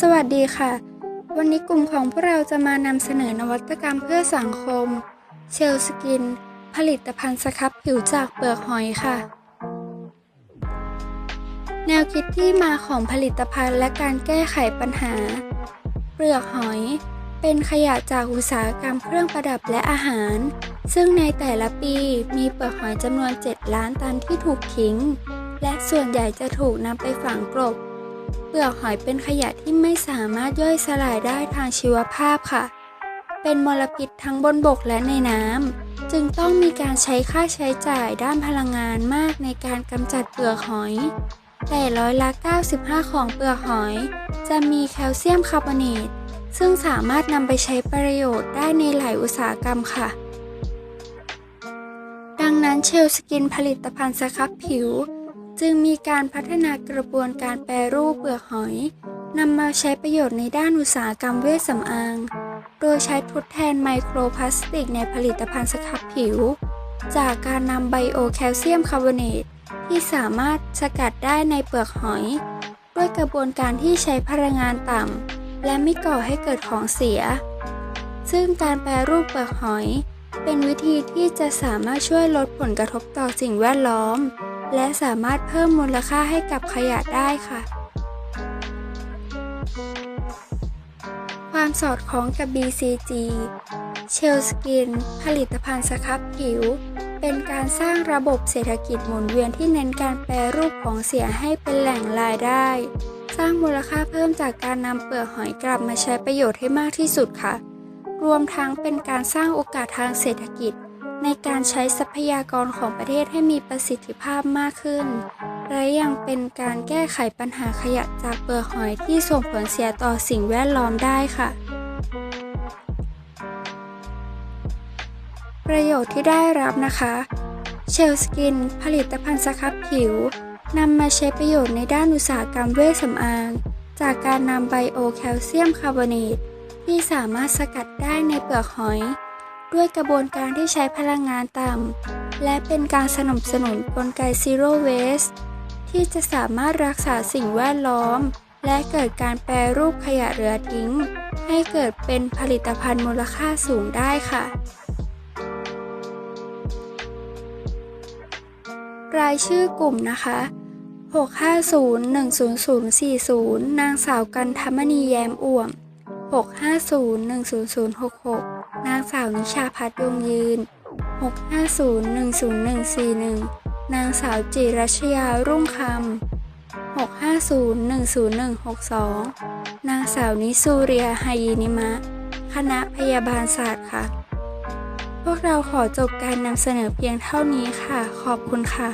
สวัสดีค่ะ วันนี้กลุ่มของพวกเราจะมานำเสนอนวัตกรรมเพื่อสังคม เชลสกิน ผลิตภัณฑ์สครับผิวจากเปลือกหอยค่ะ แนวคิดที่มาของผลิตภัณฑ์และการแก้ไขปัญหา เปลือกหอย เป็นขยะจากอุตสาหกรรมเครื่องประดับและอาหาร ซึ่งในแต่ละปีมีเปลือกหอยจำนวน 7 ล้านตันที่ถูกทิ้ง และส่วนใหญ่จะถูกนำไปฝังกลบ เปลือกหอยเป็นขยะที่ไม่สามารถย่อยสลายได้ทางชีวภาพค่ะ เป็นมลพิษทั้งบนบกและในน้ำจึงต้องมีการใช้ค่าใช้จ่ายด้านพลังงานมากในการกำจัดเปลือกหอย แต่ร้อยละ 95 ของเปลือกหอย จะมีแคลเซียมคาร์บอเนตซึ่งสามารถนำไปใช้ประโยชน์ได้ในหลายอุตสาหกรรมค่ะ ดังนั้นเชลสกินผลิตภัณฑ์สครับผิว จึงมีการพัฒนากระบวนการแปรรูปเปลือกหอยนำมาใช้ประโยชน์ในด้านอุตสาหกรรมเวชสำอาง โดยใช้ทดแทนไมโครพลาสติกในผลิตภัณฑ์สครับผิว จากการนำไบโอแคลเซียมคาร์บอเนตที่สามารถสกัดได้ในเปลือกหอย ด้วยกระบวนการที่ใช้พลังงานต่ำ และไม่ก่อให้เกิดของเสีย ซึ่งการแปรรูปเปลือกหอย เป็นวิธีที่จะสามารถช่วยลดผลกระทบต่อสิ่งแวดล้อม และสามารถเพิ่มมูลค่าให้กับขยะได้ค่ะ ความสอดคล้องกับ BCG เชลสกิน ผลิตภัณฑ์สครับผิว เป็นการสร้างระบบเศรษฐกิจหมุนเวียนที่เน้นการแปรรูปของเสียให้เป็นแหล่งรายได้ สร้างมูลค่าเพิ่มจากการนำเปลือกหอยกลับมาใช้ประโยชน์ให้มากที่สุดค่ะ รวมทั้งเป็นการสร้างโอกาสทางเศรษฐกิจ ในการใช้ทรัพยากรของประเทศให้มีประสิทธิภาพมากขึ้น และยังเป็นการแก้ไขปัญหาขยะจากเปลือกหอยที่ส่งผลเสียต่อสิ่งแวดล้อมได้ค่ะ ประโยชน์ที่ได้รับนะคะเชลสกิน ผลิตภัณฑ์สครับผิวนำมาใช้ประโยชน์ในด้านอุตสาหกรรมเวชสำอาง จากการนำไบโอแคลเซียมคาร์บอเนต ที่สามารถสกัดได้ในเปลือกหอย ด้วยกระบวนการที่ใช้พลังงานต่ำ และเป็นการสนับสนุนกลไก Zero Waste ที่จะสามารถรักษาสิ่งแวดล้อม และเกิดการแปรรูปขยะเหลือทิ้ง ให้เกิดเป็นผลิตภัณฑ์มูลค่าสูงได้ค่ะ รายชื่อกลุ่มนะคะ650-10040 นางสาวกันธมณีแย้มอ่วม 650-10066นางสาวนิชาพัฒน์ดวงยืน 650-10141 นางสาวจิรัชยารุ่งคำ650-10162 นางสาวนิสูเรียไฮยินิมะ คณะพยาบาลศาสตร์ค่ะ พวกเราขอจบการนำเสนอเพียงเท่านี้ค่ะ ขอบคุณค่ะ